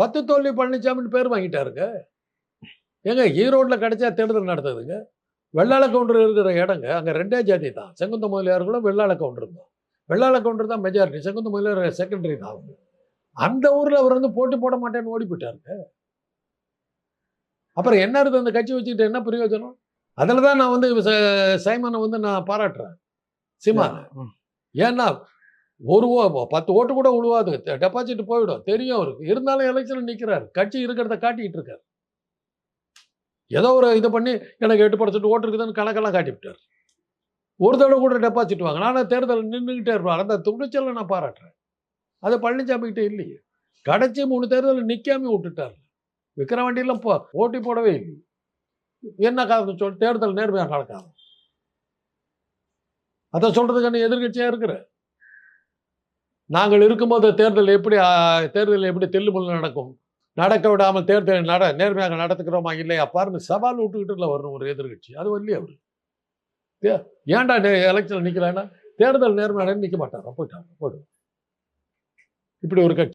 பத்து தோல்வி பழனிசாமின்னு பேர் வாங்கிட்டாருங்க. ஏங்க ஈரோட்டில் கிடைச்சா தேர்தல் நடத்துதுங்க. வெள்ளாள கவுண்டர் இருக்கிற இடங்க அங்கே ரெண்டே ஜாதி தான். செங்குந்த முதலியார்களும் வெள்ளாள கவுண்டர் தான். வெள்ளாள கவுண்டர் தான் மெஜாரிட்டி செங்குந்த முதலியார் செகண்டரி தான் அவங்க. அந்த ஊரில் அவர் வந்து போட்டி போட மாட்டேன்னு ஓடி போயிட்டாருங்க. அப்புறம் என்ன இருக்குது அந்த கட்சி வச்சுக்கிட்டு என்ன பிரயோஜனம்? அதில் தான் நான் வந்து சைமனை வந்து நான் பாராட்டுறேன். சீமான். ஏன்னா ஒரு ஓ பத்து ஓட்டு கூட உழுவாது டெபாசிட் போயிடும். தெரியும் அவருக்கு. இருந்தாலும் எலெக்ஷன் நிற்கிறார் கட்சி இருக்கிறத காட்டிக்கிட்டு இருக்கார். ஏதோ ஒரு இது பண்ணி எனக்கு எட்டு பர்சன்ட் ஓட்டு இருக்குதுன்னு கணக்கெல்லாம் காட்டிவிட்டார் ஒரு தடவை கூட டெபாசிட் வாங்க. நான் தேர்தல் நின்றுக்கிட்டே இருப்பார் அந்த துணிச்சலை நான் பாராட்டுறேன். அது பழனிசாமி கிட்டே இல்லையே. கடைசி மூணு தேர்தல் நிற்காம விட்டுட்டார். விக்கிரவாண்டியில் போ போட்டி போடவே இல்லை என்ன காரணம் சொல் தேர்தல் நேர்மையாக நடக்காது அதை சொல்கிறதுக்கான எதிர்கட்சியாக இருக்கிறேன் நாங்கள் இருக்கும்போது தேர்தல் எப்படி தேர்தல் எப்படி தெல்லுமுள்ளு நடக்கும்? நடக்க விடாமல் தேர்தல் நட நேர்மையாக நடத்துக்கிறோமா இல்லையா? பாருங்க சவால் விட்டுக்கிட்டு வரணும் ஒரு எதிர்கட்சி. அது வரலையே அவரு. ஏ- ஏன்டா எலெக்ஷனில் நிற்கலன்னா தேர்தல் நேர்மையாக நிற்க மாட்டாரா போயிட்டாங்க போய்டும் இப்படி ஒரு கட்சி.